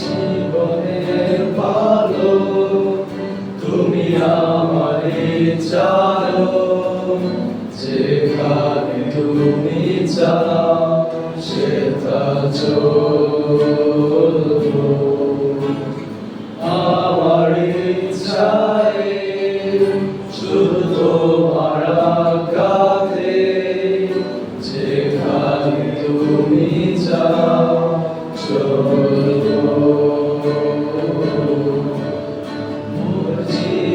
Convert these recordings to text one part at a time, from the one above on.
জীবনের ভালো তুমি আমারে চালো যেখানে তুমি চাও সেটা চলো। আমার চাই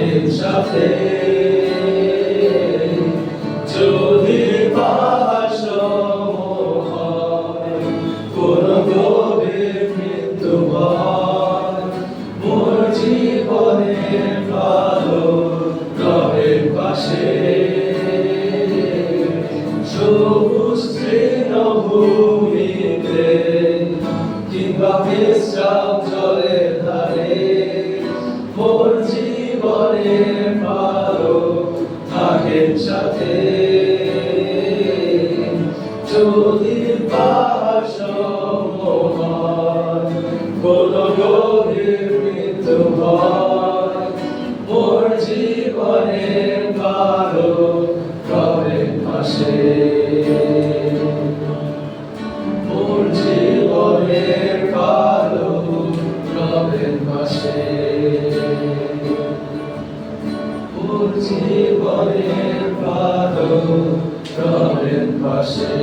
থাকে সাথে পাশ কোন গভীর মৃত্যু মোর ভালো রবের পাশে সবুজ তৃণভূমিতে কিংবা বিশ্রাম জলের ধারে জীবনের ভালো থাকেন সাথে যদি পাশ কোন গভীর মৃত্যু হয় জীবনের ভালো রবের পাশে